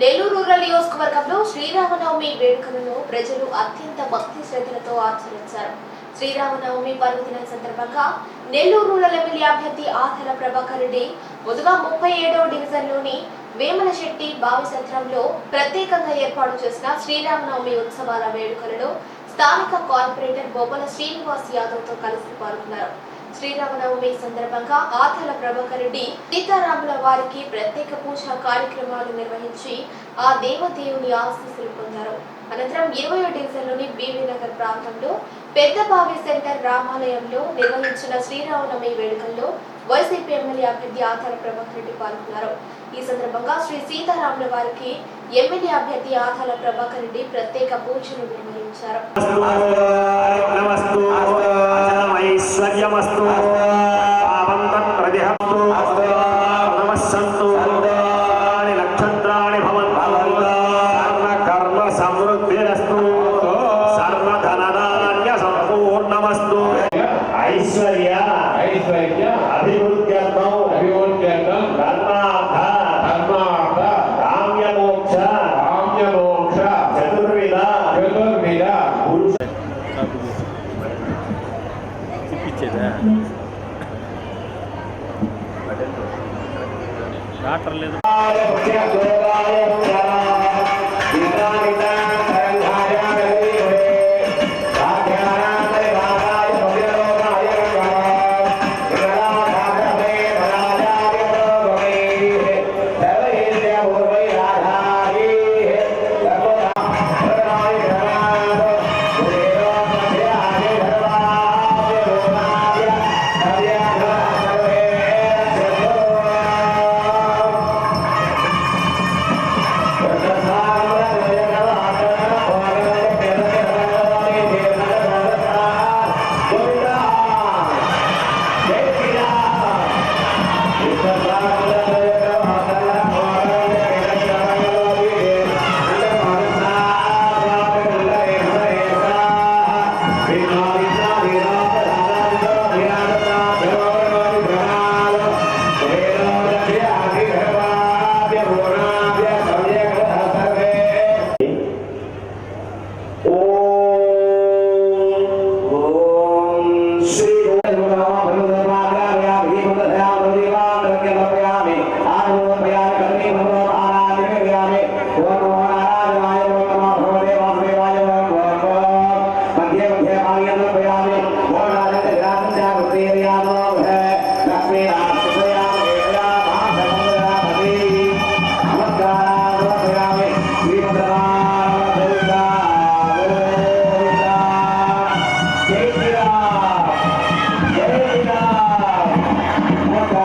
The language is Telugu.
నెల్లూరు రూరల్ నియోజకవర్గంలో శ్రీరామనవమి వేడుకలను ప్రజలు అత్యంత భక్తి శ్రద్ధలతో ఆచరించారు. శ్రీరామనవమి పర్వదినం సందర్భంగా నెల్లూరు రూరల్ ఎమ్మెల్యే అభ్యర్థి ఆథల ప్రభాకర్ రెడ్డి ముందుగా ముప్పై ఏడవ డివిజన్లోని వేమలశెట్టి బావి సత్రంలో ప్రత్యేకంగా ఏర్పాటు చేసిన శ్రీరామనవమి ఉత్సవాల వేడుకలలో స్థానిక కార్పొరేటర్ బొబ్బల శ్రీనివాస్ యాదవ్తో కలిసి పాల్గొన్నారు. శ్రీరామనవమి సందర్భంగా ఆథల ప్రభాకర్ రెడ్డి సీతారాముల వారికి ప్రత్యేక పూజా కార్యక్రమాలు నిర్వహించి ఆ దేవదేవుని ఆశీస్సులు పొందారు. అనంతరం ఇరవై డివిజన్లోని బీవీ నగర్ ప్రాంతంలో పెద్దబావి సెంటర్ రామాలయంలో నిర్వహించిన శ్రీరామనవమి వేడుకల్లో వైసీపీ ఎమ్మెల్యే అభ్యర్థి ఆథల ప్రభాకర్ రెడ్డి పాల్గొన్నారు. ఈ సందర్భంగా శ్రీ సీతారాముల వారికి ఎమ్మెల్యే అభ్యర్థి ఆథల ప్రభాకర్ రెడ్డి ప్రత్యేక పూజలు నిర్వహించారు. ఐశ్వర్యమస్తు పావంతత్రదిహస్తు నమస్సంతు నక్షత్రాణి భవంతు. కర్మ సమృద్ధిరస్తు సర్వధనధాన్య సంపూర్ణమస్తు ఐశ్వర్య. ఐశ్వర్య. అభివృద్ధ్యర్థం. అభివృద్ధ్యర్థం. ధర్మార్థ. ధర్మార్థ. కామ్యమోక్ష. కామ్యమోక్ష. చతుర్విధ. చతుర్విధ. పురుష ఇప్పించేదా డాక్టర్ లేదు.